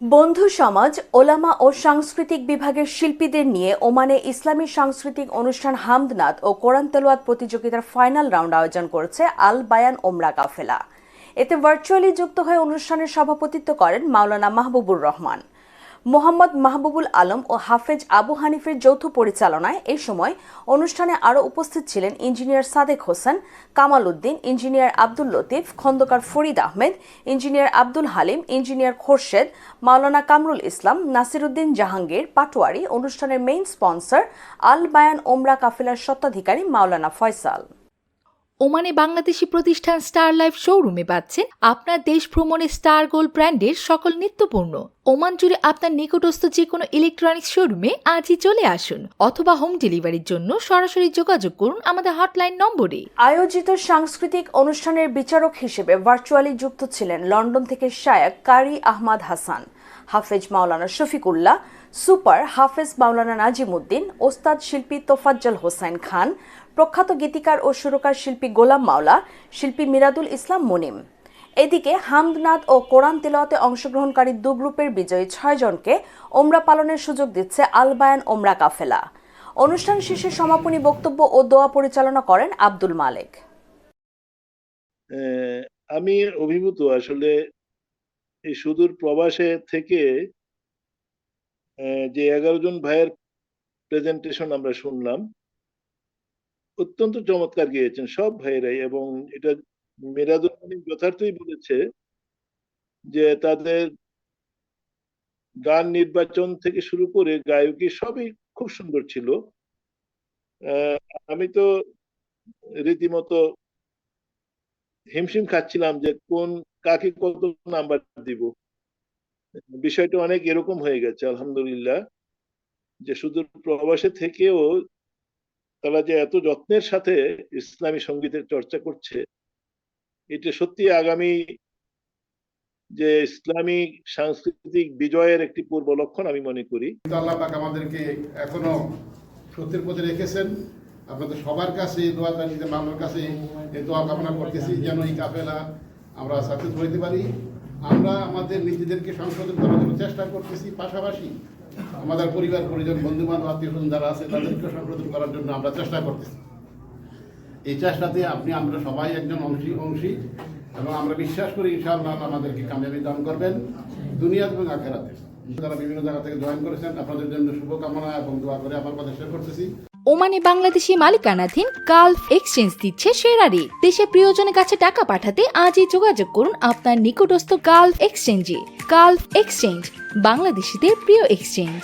বন্ধু সমাজ, ওলামা ও সাংস্কৃতিক বিভাগের শিল্পীদের নিয়ে ওমানে ইসলামী সাংস্কৃতিক অনুষ্ঠান হামদনাথ ও কোরআন তেলোয়াত প্রতিযোগিতার ফাইনাল রাউন্ড আয়োজন করেছে আল বায়ান ওমরা কাফেলা এতে ভার্চুয়ালি যুক্ত হয়ে অনুষ্ঠানের সভাপতিত্ব করেন মাওলানা মাহবুবুর রহমান। মোহাম্মদ মাহবুবুল আলম ও হাফেজ আবু হানিফের যৌথ পরিচালনায় এই সময় অনুষ্ঠানে আরও উপস্থিত ছিলেন engineer Sadek Hossain, Kamal Uddin, engineer Abdul Latif, Khandakar Farid Ahmed, engineer Abdul Halim, engineer Khorshed, Maulana Kamrul Islam Nasiruddin Jahangir, Patwari, অনুষ্ঠানের মেইন স্পন্সর, আল বায়ান ওমরা কাফেলার স্বত্বাধিকারী মাওলানা ফয়সাল। ওমানে বাংলাদেশি প্রতিষ্ঠান স্টার লাইফ শোরুমে পাচ্ছেন আপনার দেশ ভ্রমণে স্টার গোল্ড ব্র্যান্ডের সকল নিত্যপণ্য। ওমান জুড়ে আপনার নিকটস্থ যে কোনো ইলেকট্রনিক্স শোরুমে আজই চলে আসুন অথবা হোম ডেলিভারির জন্য সরাসরি যোগাযোগ করুন আমাদের হটলাইন নম্বরে। আয়োজিত সাংস্কৃতিক অনুষ্ঠানের বিচারক হিসেবে ভার্চুয়ালি যুক্ত ছিলেন লন্ডন থেকে শায়ক কারি আহমাদ হাসান, হাফেজ মাওলানা শফিকুল্লাহ, সুপার হাফেজ মাওলানা নাজিমুদ্দিন, ওস্তাদ শিল্পী তোফাজ্জল হোসেন খান প্রখ্যাত গীতিকার ও সুরকার শিল্পী গোলাম মাওলা, শিল্পী মিরাদুল ইসলাম মুনিম। এদিকে হামদনাদ ও কোরআন তেলাওয়াতে অংশগ্রহণকারী দু গ্রুপের বিজয়ী ছয়জনকে ওমরা পালনের সুযোগ দিচ্ছে আলবায়ান ওমরা কাফেলা। অনুষ্ঠান শেষে সমাপনী বক্তব্য ও দোয়া পরিচালনা করেন আব্দুল মালেক। আমি অভিভূত আসলে এই সুদূর প্রবাসে থেকে যে এগারো জন ভাইয়ের প্রেজেন্টেশন আমরা শুনলাম অত্যন্ত চমৎকার গিয়েছেন সব ভাইয়েরাই এবং এটা মেরাদুল যথার্থই বলেছে যে তাদের গান নির্বাচন থেকে শুরু করে গায়কী সবই খুব সুন্দর ছিল। আমি তো রীতিমতো হিমশিম খাচ্ছিলাম যে কোন কাকে কত নাম্বার দিব। বিষয়টা অনেক এরকম হয়ে গেছে, আলহামদুলিল্লাহ, যে শুধু প্রবাসে থেকেও তারা যে এত যত্নের সাথে ইসলামী সঙ্গীতের চর্চা করছে, এটা সত্যি আগামী যে ইসলামী সাংস্কৃতিক বিজয়ের একটি পূর্ব লক্ষণ আমি মনে করি। আল্লাহ পাক আমাদেরকে এখনও সত্যের পথে রেখেছেন। আপনাদের সবার কাছে দোয়া চাইতে মামলার কাছে এই দোয়া কামনা করতেছি যেন এই কাফেলা আমরা সাকসেস হইতে পারি। আমরা আমাদের নিজেদেরকে সংশোধন করার জন্য চেষ্টা করতেছি। পাশাপাশি আমাদের পরিবার, পরিজন বন্ধু বান্ধব আত্মীয় স্বজন যারা আছে, তাদেরকে সংশোধন করার জন্য আমরা চেষ্টা করতেছি। এই চেষ্টাতে আপনি, আমরা সবাই একজন অংশী অংশী, এবং আমরা বিশ্বাস করি ইনশাআল্লাহ আল্লাহ আমাদেরকে কামিয়াবি দান করবেন, দুনিয়া এবং আখেরাতে। যারা বিভিন্ন জায়গা থেকে জয়েন করেছেন, আপনাদের জন্য শুভকামনা এবং দোয়া করে আমার কথা শেয়ার করতেছি। ওমানে বাংলাদেশি মালিকানাধীন গালফ এক্সচেঞ্জ দিচ্ছে সেরা দেশে প্রিয়জনের কাছে টাকা পাঠাতে আজই যোগাযোগ করুন আপনার নিকটস্থ গালফ এক্সচেঞ্জে। গালফ এক্সচেঞ্জ বাংলাদেশিদের প্রিয় এক্সচেঞ্জ